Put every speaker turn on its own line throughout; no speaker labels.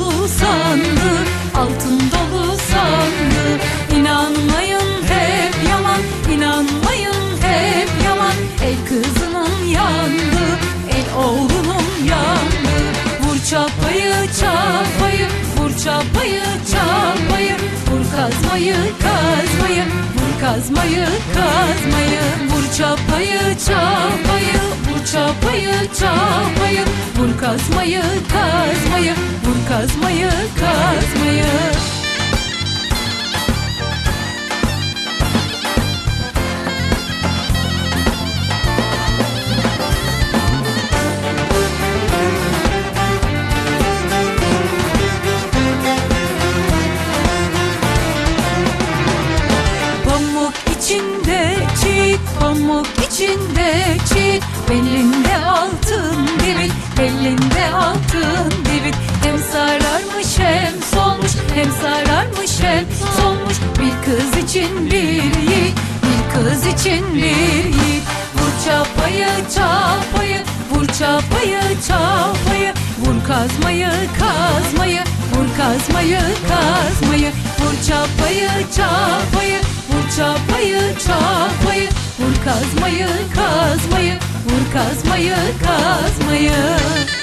yandı Altın dolu sandı. İnanmayın hep yalan İnanmayın hep yalan El kızının yandı El oğlunun yandı. Vur çapayı çapayı Vur çapayı çapayı. Vur kazmayı kazmayı Vur kazmayı kazmayı. Vur çapayı çapayı Vur çapayı çapayı. Vur kazmayı kazmayı kazmayı kazmayı sararmış hem solmuş. Bir kız için bir yiğit, bir kız için bir yiğit. Vur çapayı çapayı, vur çapayı çapayı. Vur kazmayı kazmayı, vur kazmayı kazmayı. Vur çapayı çapayı, vur çapayı çapayı. Vur kazmayı kazmayı, vur kazmayı kazmayı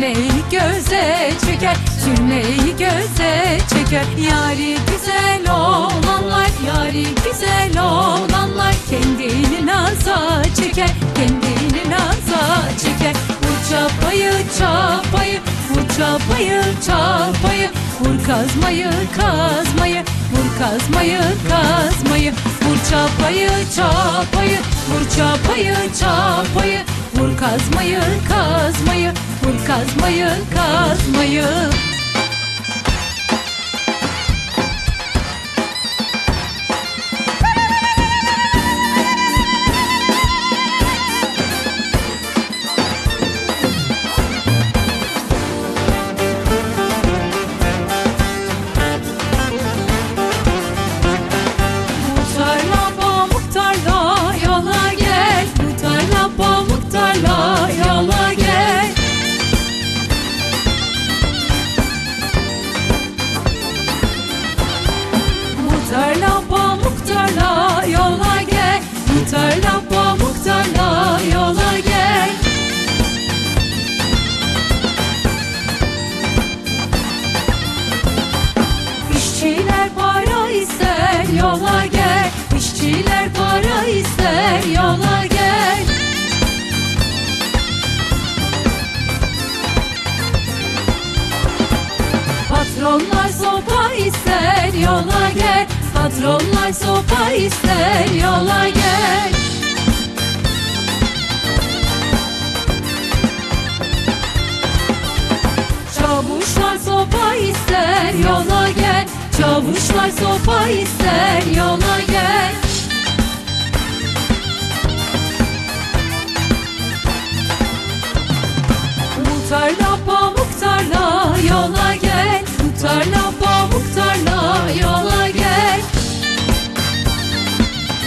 Sürmeyi göze çeker, sürmeyi göze çeker. Yari güzel olanlar, yari güzel olanlar Kendini naza çeker, kendini naza çeker. Vur çapayı çapayı, vur çapayı çapayı. Vur kazmayı kazmayı, vur kazmayı kazmayı. Vur çapayı çapayı, vur çapayı çapayı Vur kazmayı kazmayı, vur kazmayı kazmayı ister yola gel. Patronlar sopa ister yola gel. Patronlar sopa ister yola gel. Çavuşlar sopa ister yola gel. Çavuşlar sopa ister yola Muhtarla pamuk